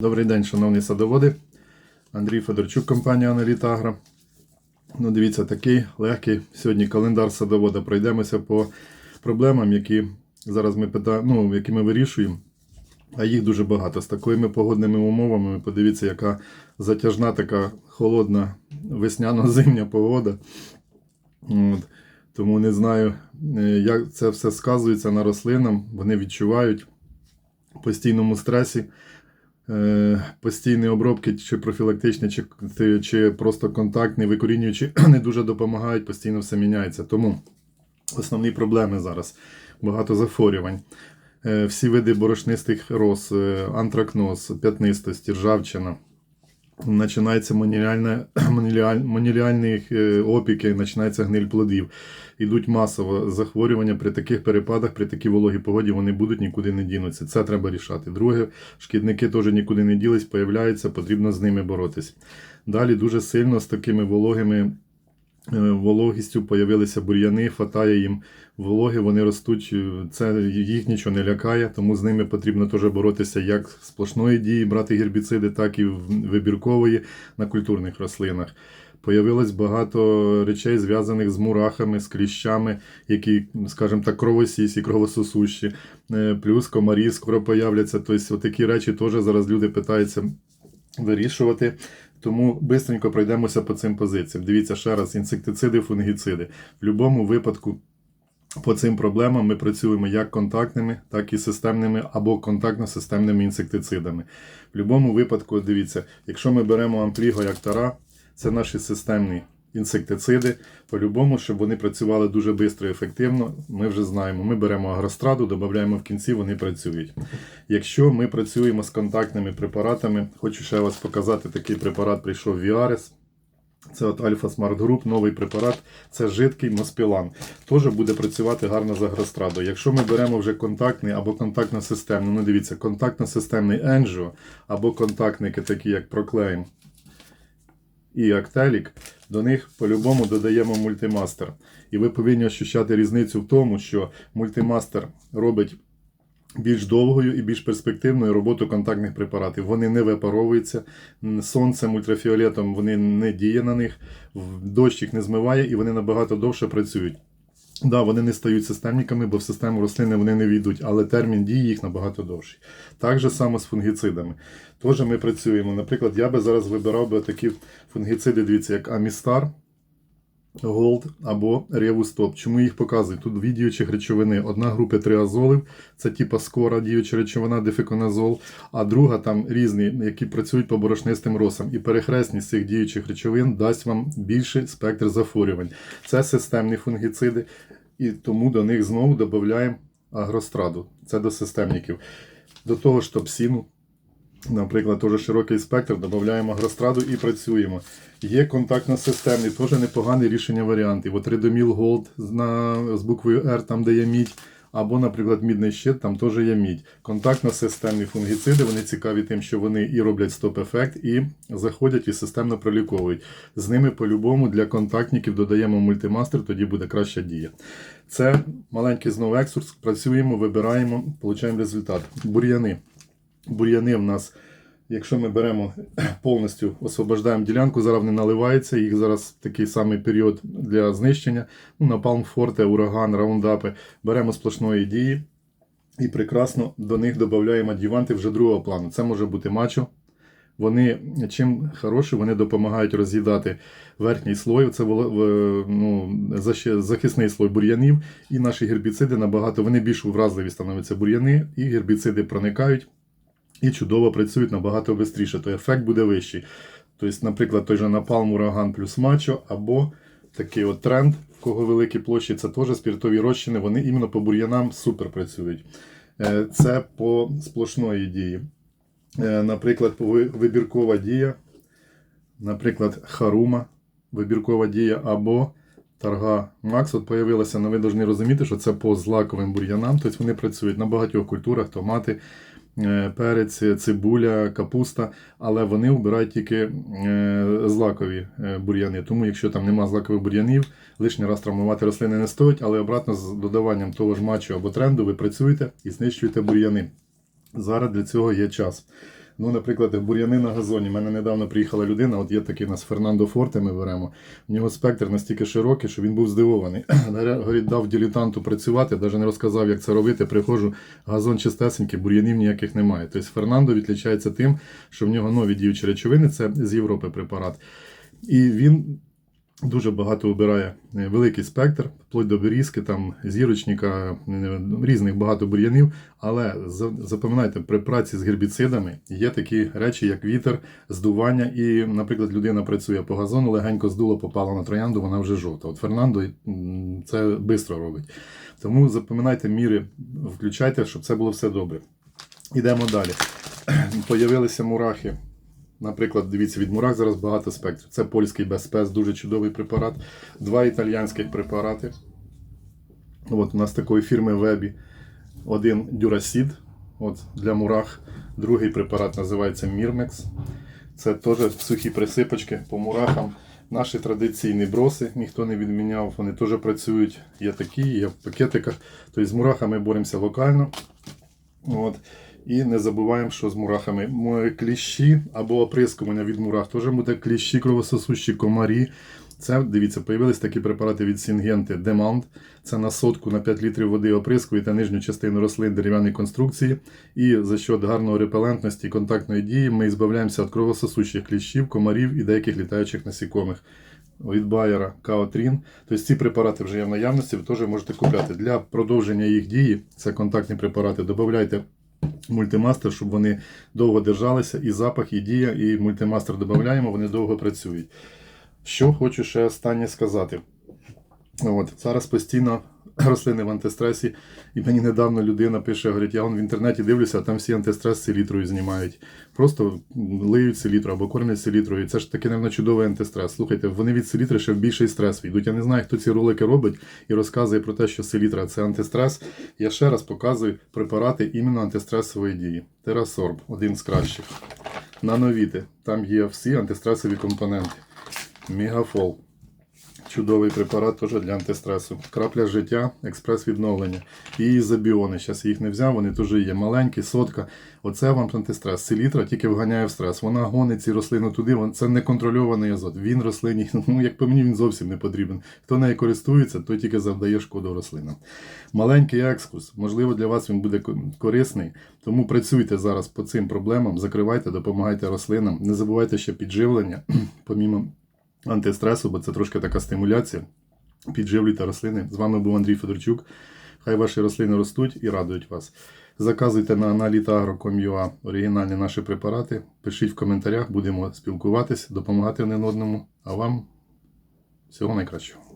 Добрий день, шановні садоводи. Андрій Федорчук, компанія Аналітагра. Ну, дивіться, такий легкий сьогодні календар садовода. Пройдемося по проблемам, які зараз ми пита... ну, які ми вирішуємо. А їх дуже багато. З такими погодними умовами, подивіться, яка затяжна, така холодна весняно-зимня погода. От. Тому не знаю, е, як це все сказується на рослинам. Вони відчувають в постійному стресі. Е, Постійні обробки, чи профілактичні, чи, чи просто контактні, викорінюючі, не дуже допомагають, постійно все міняється. Тому основні проблеми зараз. Багато захворювань. Е, Всі види борошнистих роз, е, антракноз, п'ятнистості, ржавчина. Починається моніліальні е, опіки, починається гниль плодів. Ідуть масово захворювання при таких перепадах, при такій вологій погоді вони будуть нікуди не дінуться. Це треба рішати. Друге, шкідники теж нікуди не ділись, появляються, потрібно з ними боротись. Далі дуже сильно з такими вологими вологістю появилися бур'яни, хватає їм вологи, вони ростуть, е, це їх нічого не лякає, тому з ними потрібно теж боротися як з сплошної дії, брати гербіциди, так і вибіркової на культурних рослинах. Появилось багато речей, зв'язаних з мурахами, з кліщами, які, скажімо так, кровосісі, кровососущі, Е, плюс комарі скоро появляться. Тобто, такі речі теж зараз люди питаються вирішувати. Тому бистренько пройдемося по цим позиціям. Дивіться ще раз: інсектициди, фунгіциди. В будь-якому випадку по цим проблемам ми працюємо як контактними, так і системними або контактно-системними інсектицидами. В будь-якому випадку, дивіться, якщо ми беремо ампліго як тара, це наші системні інсектициди. По-любому, щоб вони працювали дуже швидко і ефективно, ми вже знаємо. Ми беремо агростраду, додаємо в кінці, вони працюють. Якщо ми працюємо з контактними препаратами, хочу ще вас показати, такий препарат прийшов Viaris. Це от Альфа Смарт Груп, новий препарат, це жидкий моспілан. Теж буде працювати гарно з агрострадою. Якщо ми беремо вже контактний або контактно-системний, ну дивіться, контактно-системний Енжо або контактники, такі як Proclaim і Актелік, до них по-любому додаємо мультимастер. І ви повинні ощущати різницю в тому, що мультимастер робить більш довгою і більш перспективною роботу контактних препаратів. Вони не випаровуються, сонцем, ультрафіолетом вони не діє на них, дощик не змиває і вони набагато довше працюють. Да, вони не стають системниками, бо в систему рослини вони не війдуть, але термін дії їх набагато довший. Так же само з фунгіцидами. Тож ми працюємо. Наприклад, я би зараз вибирав би такі фунгіциди, дивіться, як Амістар, Gold або Ревустоп. Чому їх показують? Тут дві діючих речовини. Одна група триазолів, це типа скора діюча речовина, дефеконазол, а друга там різні, які працюють по борошнистим росам. І перехресність цих діючих речовин дасть вам більший спектр захворювань. Це системні фунгіциди, і тому до них знову додаємо агростраду. Це до системників. До того ж топсіну, Наприклад, теж широкий спектр, додаємо агростраду і працюємо. Є контактно-системний, теж непогане рішення варіантів. От Redomil Gold з- буквою R, там де є мідь, або, наприклад, мідний щит, там теж є мідь. Контактно-системні фунгіциди, вони цікаві тим, що вони і роблять стоп-ефект, і заходять і системно проліковують. З ними по-любому для контактників додаємо мультимастер, тоді буде краща дія. Це маленький знову екскурс, працюємо, вибираємо, отримуємо результат. Бур'яни бур'яни в нас, якщо ми беремо повністю освобождаємо ділянку, зараз вони наливаються, їх зараз такий самий період для знищення. Ну, на Палмфорте, ураган, раундапи. Беремо сплошної дії і прекрасно до них додаємо адюванти вже другого плану. Це може бути мачо. Вони чим хороші, вони допомагають роз'їдати верхній слой, це ну, захисний слой бур'янів, і наші гербіциди набагато вони більш вразливі становляться бур'яни, і гербіциди проникають і чудово працюють набагато швидше, то ефект буде вищий. Тобто, наприклад, той же напалм, ураган плюс мачо, або такий от тренд, в кого великі площі, це теж спіртові розчини, вони іменно по бур'янам супер працюють. Е, Це по сплошної дії. Е, Наприклад, вибіркова дія, наприклад, харума, вибіркова дія, або Тарга Макс от появилася, але ви повинні розуміти, що це по злаковим бур'янам, тобто вони працюють на багатьох культурах, томати, перець, цибуля, капуста, але вони вбирають тільки е, злакові е, бур'яни. Тому, якщо там нема злакових бур'янів, лишній раз травмувати рослини не стоїть, але обратно з додаванням того ж матчу або тренду ви працюєте і знищуєте бур'яни. Зараз для цього є час. Ну, наприклад, бур'яни на газоні. У мене недавно приїхала людина, от є такий у нас Фернандо Форте, ми беремо. У нього спектр настільки широкий, що він був здивований. Говорить, дав дилетанту працювати, навіть не розказав, як це робити. Приходжу, газон чистесенький, бур'янів ніяких немає. Тобто Фернандо відлічається тим, що в нього нові діючі речовини, це з Європи препарат. І він дуже багато обирає е, великий спектр, вплоть до берізки, там зірочника, е, різних багато бур'янів. Але запам'ятайте, при праці з гербіцидами є такі речі, як вітер, здування. І, наприклад, людина працює по газону, легенько здуло, попала на троянду, вона вже жовта. От Фернандо це швидко робить. Тому запам'ятайте міри, включайте, щоб це було все добре. Ідемо далі. Появилися мурахи. Наприклад, дивіться, від мурах зараз багато спектрів. Це польський безпес, дуже чудовий препарат. Два італійських препарати. От у нас такої фірми Вебі. Один Дюрасід от, для мурах. Другий препарат називається Мірмекс. Це теж сухі присипочки по мурахам. Наші традиційні броси ніхто не відміняв, вони теж працюють. Є такі, є в пакетиках. Тобто з мурахами боремося локально. От. І не забуваємо, що з мурахами кліщі або оприскування від мурах теж буде кліщі, кровососущі комарі. Це, дивіться, появились такі препарати від Сінгенти Demand. Це на сотку на 5 літрів води оприскуєте нижню частину рослин дерев'яної конструкції. І за счет гарної репелентності і контактної дії ми збавляємося від кровососущих кліщів, комарів і деяких літаючих насікомих. Від Байера Каотрін. Тобто ці препарати вже є в наявності, ви теж можете купляти. Для продовження їх дії, це контактні препарати, додайте мультимастер, щоб вони довго держалися, і запах, і дія, і мультимастер додаємо, вони довго працюють. Що хочу ще останнє сказати. От, зараз постійно рослини в антистресі, і мені недавно людина пише, говорить, я в інтернеті дивлюся, а там всі антистрес селітрою знімають. Просто лиють селітру або кормять селітрою. І Це ж таки не чудовий антистрес. Слухайте, вони від селітри ще в більший стрес війдуть. Я не знаю, хто ці ролики робить і розказує про те, що селітра це антистрес. Я ще раз показую препарати іменно антистресової дії. Терасорб, один з кращих. Нановіти. Там є всі антистресові компоненти. Мегафол. Чудовий препарат теж для антистресу. Крапля життя, експрес відновлення. І ізобіони. Зараз їх не взяв, вони теж є маленькі, сотка. Оце вам антистрес. Селітра тільки вганяє в стрес. Вона гонить ці рослини туди. Це неконтрольований азот. Він рослині, ну як по мені, він зовсім не потрібен. Хто нею користується, той тільки завдає шкоду рослинам. Маленький екскурс. Можливо, для вас він буде корисний. Тому працюйте зараз по цим проблемам, закривайте, допомагайте рослинам. Не забувайте ще підживлення, помімо антистресу, бо це трошки така стимуляція. Підживлюйте рослини. З вами був Андрій Федорчук. Хай ваші рослини ростуть і радують вас. Заказуйте на Analitagro.com.ua оригінальні наші препарати. Пишіть в коментарях, будемо спілкуватись, допомагати один одному. А вам всього найкращого.